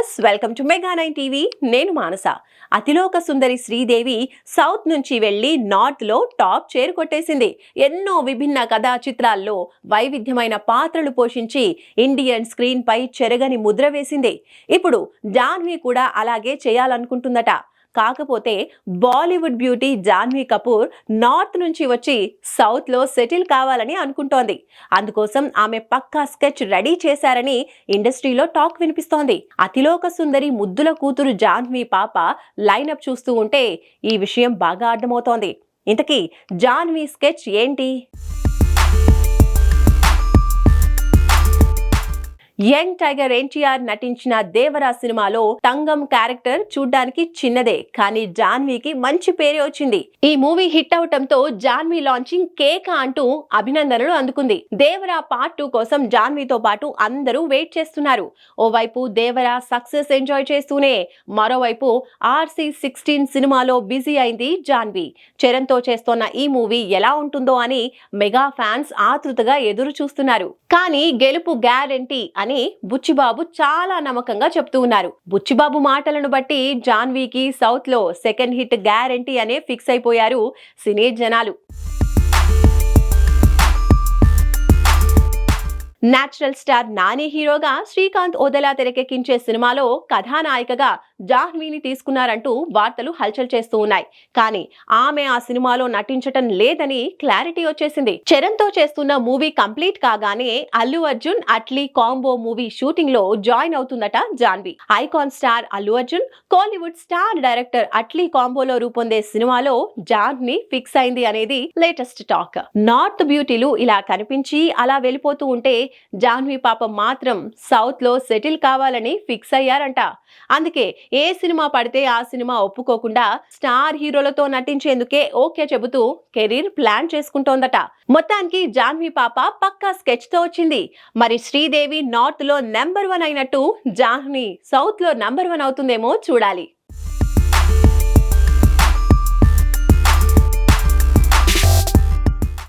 Viewers welcome to Mega nine TV. నేను Manasa. Athiloka Sundari Sridevi south నుంచి వెళ్ళి నార్త్లో టాప్ చేరుకొట్టేసింది ఎన్నో విభిన్న కథా చిత్రాల్లో వైవిధ్యమైన పాత్రలు పోషించి ఇండియన్ స్క్రీన్ పై చెరగని ముద్ర వేసింది. ఇప్పుడు జాన్వి కూడా అలాగే చేయాలనుకుంటుందట. కాకపోతే Bollywood beauty Janhvi Kapoor north నుంచి వచ్చి సౌత్లో సెటిల్ కావాలని అనుకుంటోంది. అందుకోసం ఆమె పక్కా స్కెచ్ రెడీ చేశారని ఇండస్ట్రీలో టాక్ వినిపిస్తోంది. అతిలోక సుందరి ముద్దుల కూతురు జాన్వీ పాప లైనప్ చూస్తూ ఉంటే ఈ విషయం బాగా అర్థమవుతోంది. ఇంతకీ జాన్వీ స్కెచ్ ఏంటి? యంగ్ టైగర్ ఎన్టీఆర్ నటించిన దేవరా సినిమాలో తంగం క్యారెక్టర్ చూడ్డానికి చిన్నదే కానీ జాన్వీకి మంచి పేరే వచ్చింది. ఈ మూవీ హిట్ అవటంతో జాన్వీ లాంచింగ్ కేక అంటూ అభినందనలు అందుకుంది. దేవరా పార్ట్ టూ కోసం జాన్వీతో పాటు అందరూ వెయిట్ చేస్తున్నారు. ఓవైపు దేవరా సక్సెస్ ఎంజాయ్ చేస్తూనే మరోవైపు ఆర్సీ సిక్స్టీన్ సినిమాలో బిజీ అయింది జాన్వీ. చరణ్తో చేస్తోన్న ఈ మూవీ ఎలా ఉంటుందో అని మెగా ఫ్యాన్స్ ఆతృతగా ఎదురు చూస్తున్నారు కానీ గెలుపు గ్యారెంటీ అని బుచ్చిబాబు చాలా నమ్మకంగా చెప్తూ ఉన్నారు. బుచ్చిబాబు మాటలను బట్టి జాన్వీకి సౌత్లో సెకండ్ హిట్ గ్యారెంటీ అనే ఫిక్స్ అయిపోయారు సినీ జనాలు. నేచురల్ స్టార్ నాని హీరోగా శ్రీకాంత్ ఓదెలా తెరకెక్కించే సినిమాలో కథానాయికగా జాహ్నవీని తీసుకున్నారంటూ వార్తలు హల్చల్ చేస్తూ ఉన్నాయి. కానీ ఆమె ఆ సినిమాలో నటించటం లేదని క్లారిటీ వచ్చేసింది. చరణ్తో చేస్తున్న మూవీ కంప్లీట్ కాగానే అల్లు అర్జున్ అట్లీ కాంబో మూవీ షూటింగ్లో join అవుతుందట Janhvi icon star Allu Arjun Kollywood star director Atlee కాంబోలో రూపొందే సినిమాలో జాన్వి ఫిక్స్ అయింది అనేది లేటెస్ట్ టాక్. నార్త్ బ్యూటీలు ఇలా కనిపించి అలా వెళ్ళిపోతూ ఉంటే జాన్వి పాప మాత్రం సౌత్లో సెటిల్ కావాలని ఫిక్స్ అయ్యారంట. అందుకే ఏ సినిమా పడితే ఆ సినిమా ఒప్పుకోకుండా స్టార్ హీరోలతో నటించేందుకే ఓకే చెబుతూ కెరీర్ ప్లాన్ చేసుకుంటోందట. మొత్తానికి జాన్వి పాప పక్కా స్కెచ్తో వచ్చింది. మరి శ్రీదేవి నార్త్లో నెంబర్ వన్ అయినట్టు జాన్వి సౌత్లో నెంబర్ వన్ అవుతుందేమో చూడాలి.